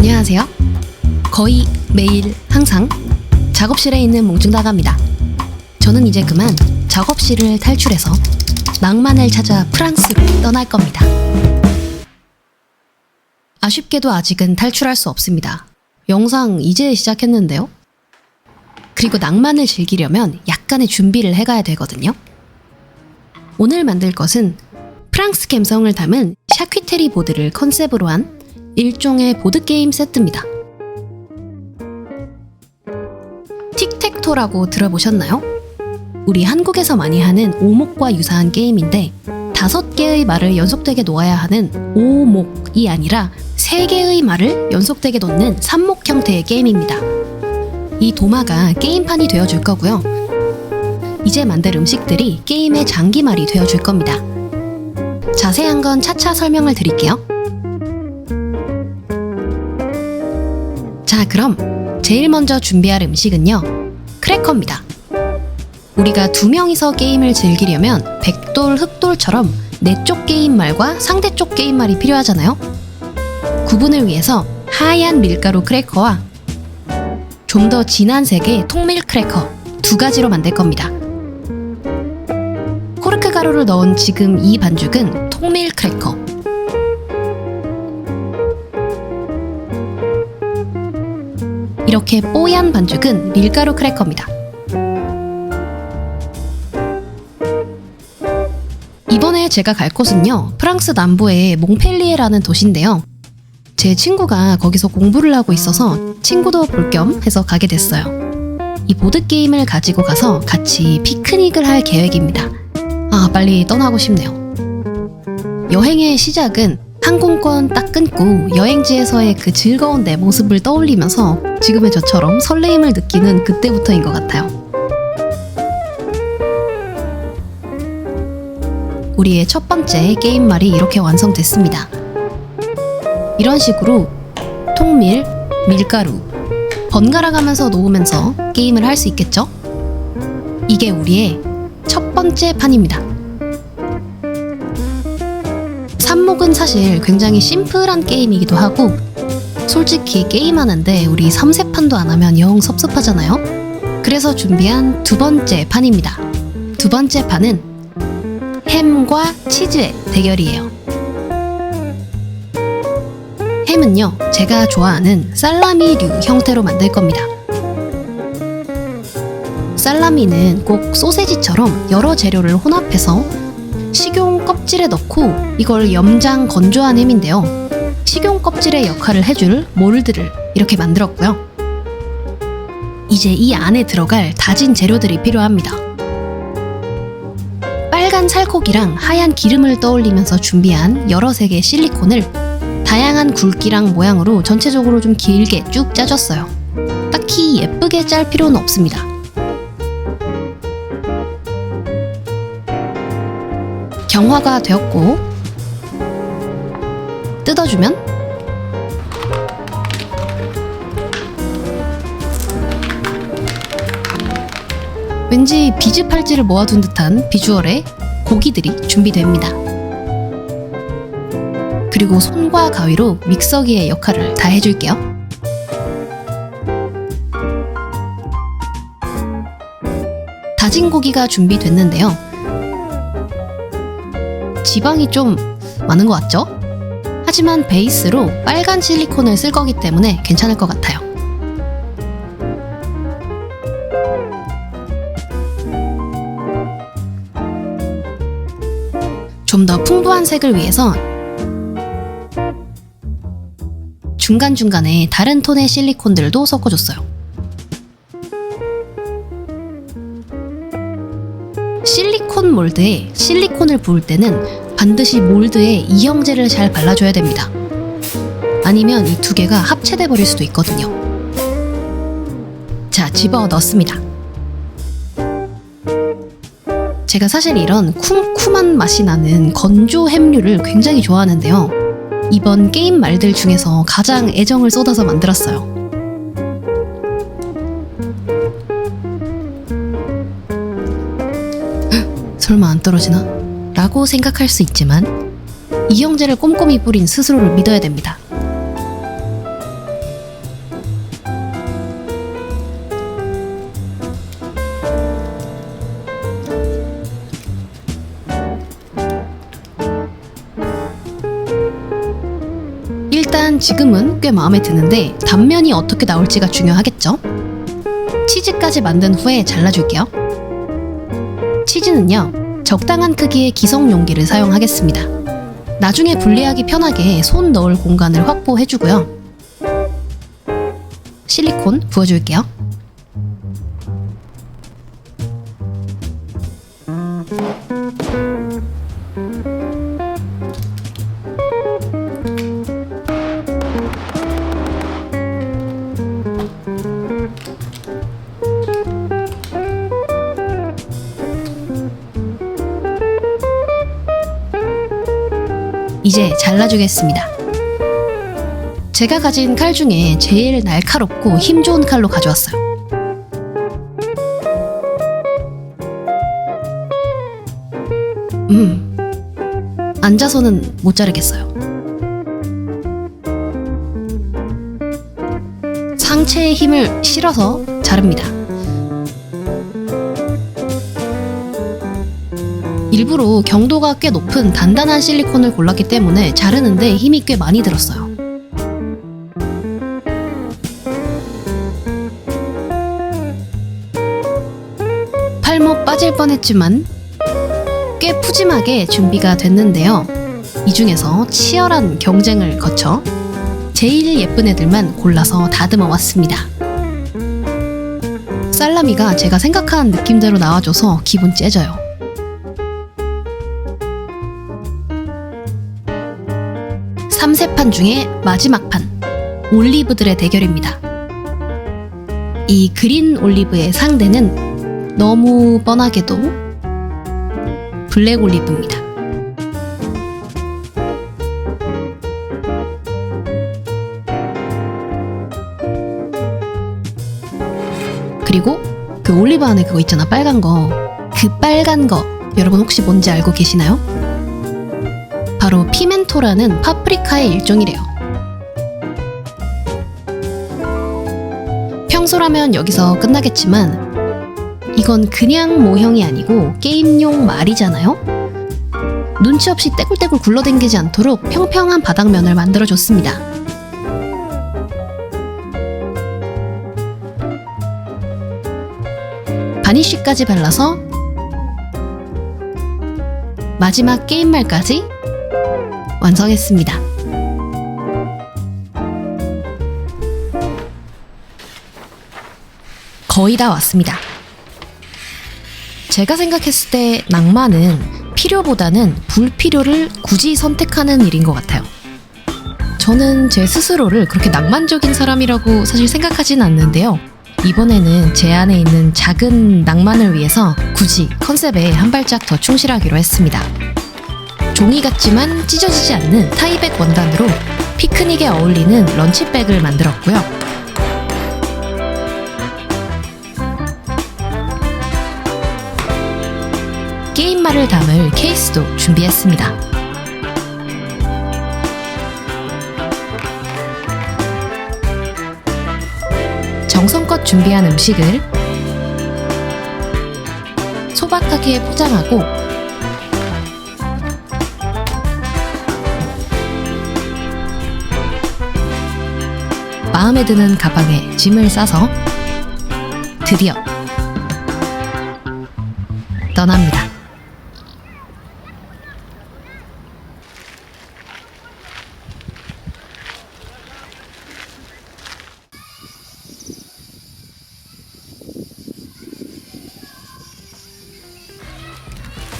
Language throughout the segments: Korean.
안녕하세요. 거의 매일 항상 작업실에 있는 몽중다가입니다. 저는 이제 그만 작업실을 탈출해서 낭만을 찾아 프랑스로 떠날 겁니다. 아쉽게도 아직은 탈출할 수 없습니다. 영상 이제 시작했는데요. 그리고 낭만을 즐기려면 약간의 준비를 해가야 되거든요. 오늘 만들 것은 프랑스 감성을 담은 샤퀴테리 보드를 컨셉으로 한 일종의 보드게임 세트입니다. 틱택토라고 들어보셨나요? 우리 한국에서 많이 하는 오목과 유사한 게임인데 다섯 개의 말을 연속되게 놓아야 하는 오목이 아니라 세 개의 말을 연속되게 놓는 삼목 형태의 게임입니다. 이 도마가 게임판이 되어줄 거고요. 이제 만들 음식들이 게임의 장기말이 되어줄 겁니다. 자세한 건 차차 설명을 드릴게요. 자, 그럼 제일 먼저 준비할 음식은요. 크래커입니다. 우리가 두 명이서 게임을 즐기려면 백돌, 흑돌처럼 내 쪽 게임 말과 상대 쪽 게임 말이 필요하잖아요. 구분을 위해서 하얀 밀가루 크래커와 좀 더 진한 색의 통밀 크래커 두 가지로 만들 겁니다. 코르크 가루를 넣은 지금 이 반죽은 통밀 크래커. 이렇게 뽀얀 반죽은 밀가루 크래커입니다. 이번에 제가 갈 곳은요, 프랑스 남부의 몽펠리에라는 도시인데요. 제 친구가 거기서 공부를 하고 있어서 친구도 볼 겸 해서 가게 됐어요. 이 보드게임을 가지고 가서 같이 피크닉을 할 계획입니다. 아, 빨리 떠나고 싶네요. 여행의 시작은 항공권 딱 끊고 여행지에서의 그 즐거운 내 모습을 떠올리면서 지금의 저처럼 설레임을 느끼는 그때부터인 것 같아요. 우리의 첫 번째 게임말이 이렇게 완성됐습니다. 이런 식으로 통밀, 밀가루, 번갈아 가면서 놓으면서 게임을 할 수 있겠죠? 이게 우리의 첫 번째 판입니다. 삼목은 사실 굉장히 심플한 게임이기도 하고 솔직히 게임 하는데 우리 3세판도 안 하면 영 섭섭하잖아요? 그래서 준비한 두 번째 판입니다. 두 번째 판은 햄과 치즈의 대결이에요. 햄은요, 제가 좋아하는 살라미류 형태로 만들 겁니다. 살라미는 꼭 소세지처럼 여러 재료를 혼합해서 식용 껍질에 넣고 이걸 염장 건조한 햄인데요. 식용 껍질의 역할을 해줄 몰드를 이렇게 만들었고요. 이제 이 안에 들어갈 다진 재료들이 필요합니다. 빨간 살코기랑 하얀 기름을 떠올리면서 준비한 여러 색의 실리콘을 다양한 굵기랑 모양으로 전체적으로 좀 길게 쭉 짜줬어요. 딱히 예쁘게 짤 필요는 없습니다. 경화가 되었고 뜯어주면 왠지 비즈 팔찌를 모아둔 듯한 비주얼의 고기들이 준비됩니다. 그리고 손과 가위로 믹서기의 역할을 다 해줄게요. 다진 고기가 준비됐는데요. 지방이 좀 많은 것 같죠? 하지만 베이스로 빨간 실리콘을 쓸 거기 때문에 괜찮을 것 같아요. 좀 더 풍부한 색을 위해서 중간중간에 다른 톤의 실리콘들도 섞어줬어요. 실리콘 몰드에 실리콘을 부을 때는 반드시 몰드에 이형제를 잘 발라줘야 됩니다. 아니면 이 두 개가 합체돼 버릴 수도 있거든요. 자, 집어 넣습니다. 제가 사실 이런 쿰쿰한 맛이 나는 건조 햄류를 굉장히 좋아하는데요. 이번 게임 말들 중에서 가장 애정을 쏟아서 만들었어요. 설마 안 떨어지나? 라고 생각할 수 있지만 이형제를 꼼꼼히 뿌린 스스로를 믿어야 됩니다. 일단 지금은 꽤 마음에 드는데 단면이 어떻게 나올지가 중요하겠죠? 치즈까지 만든 후에 잘라줄게요. 치즈는요, 적당한 크기의 기성 용기를 사용하겠습니다. 나중에 분리하기 편하게 손 넣을 공간을 확보해주고요. 실리콘 부어줄게요. 이제 잘라주겠습니다. 제가 가진 칼 중에 제일 날카롭고 힘 좋은 칼로 가져왔어요. 음, 앉아서는 못 자르겠어요. 상체의 힘을 실어서 자릅니다. 일부러 경도가 꽤 높은 단단한 실리콘을 골랐기 때문에 자르는데 힘이 꽤 많이 들었어요. 팔목 빠질 뻔했지만 꽤 푸짐하게 준비가 됐는데요. 이 중에서 치열한 경쟁을 거쳐 제일 예쁜 애들만 골라서 다듬어 왔습니다. 살라미가 제가 생각한 느낌대로 나와줘서 기분 째져요. 삼세판 중에 마지막 판 올리브들의 대결입니다. 이 그린 올리브의 상대는 너무 뻔하게도 블랙 올리브입니다. 그리고 그 올리브 안에 그거 있잖아 빨간 거 그 빨간 거 여러분 혹시 뭔지 알고 계시나요? 바로 피멘토라는 파프리카의 일종이래요. 평소라면 여기서 끝나겠지만 이건 그냥 모형이 아니고 게임용 말이잖아요. 눈치 없이 떼굴떼굴 굴러댕기지 않도록 평평한 바닥면을 만들어줬습니다. 바니쉬까지 발라서 마지막 게임말까지 완성했습니다. 거의 다 왔습니다. 제가 생각했을 때 낭만은 필요보다는 불필요를 굳이 선택하는 일인 것 같아요. 저는 제 스스로를 그렇게 낭만적인 사람이라고 사실 생각하진 않는데요. 이번에는 제 안에 있는 작은 낭만을 위해서 굳이 컨셉에 한 발짝 더 충실하기로 했습니다. 종이 같지만 찢어지지 않는 타이백 원단으로 피크닉에 어울리는 런치백을 만들었고요. 게임말을 담을 케이스도 준비했습니다. 정성껏 준비한 음식을 소박하게 포장하고 마음에 드는 가방에 짐을 싸서 드디어 떠납니다.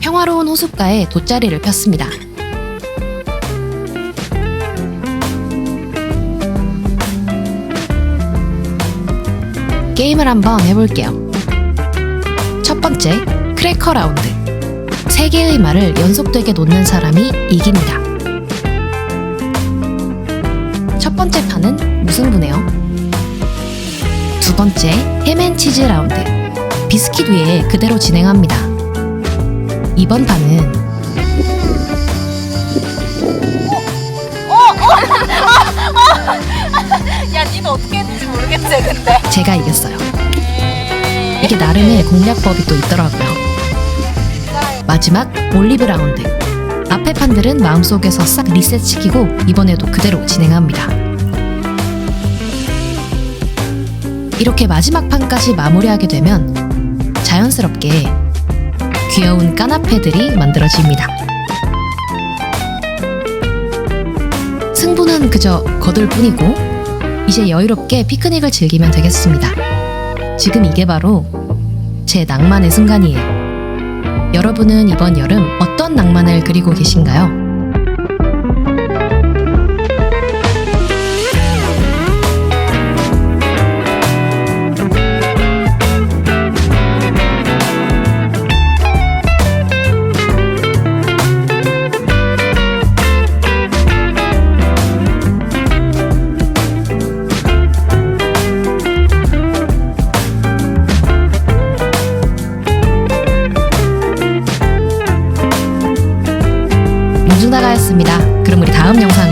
평화로운 호숫가에 돗자리를 폈습니다. 게임을 한번 해볼게요. 첫 번째, 크래커 라운드. 세 개의 말을 연속되게 놓는 사람이 이깁니다. 첫 번째 판은 무승부네요. 두 번째, 햄앤치즈 라운드. 비스킷 위에 그대로 진행합니다. 이번 판은 야, 니는 어떻게 모르겠어요, 근데. 제가 이겼어요. 이게 나름의 공략법이 또 있더라고요. 마지막 올리브 라운드. 앞에 판들은 마음속에서 싹 리셋시키고 이번에도 그대로 진행합니다. 이렇게 마지막 판까지 마무리하게 되면 자연스럽게 귀여운 까나페들이 만들어집니다. 승부는 그저 거들 뿐이고 이제 여유롭게 피크닉을 즐기면 되겠습니다. 지금 이게 바로 제 낭만의 순간이에요. 여러분은 이번 여름 어떤 낭만을 그리고 계신가요? 몽중다가였습니다. 그럼 우리 다음 만나요.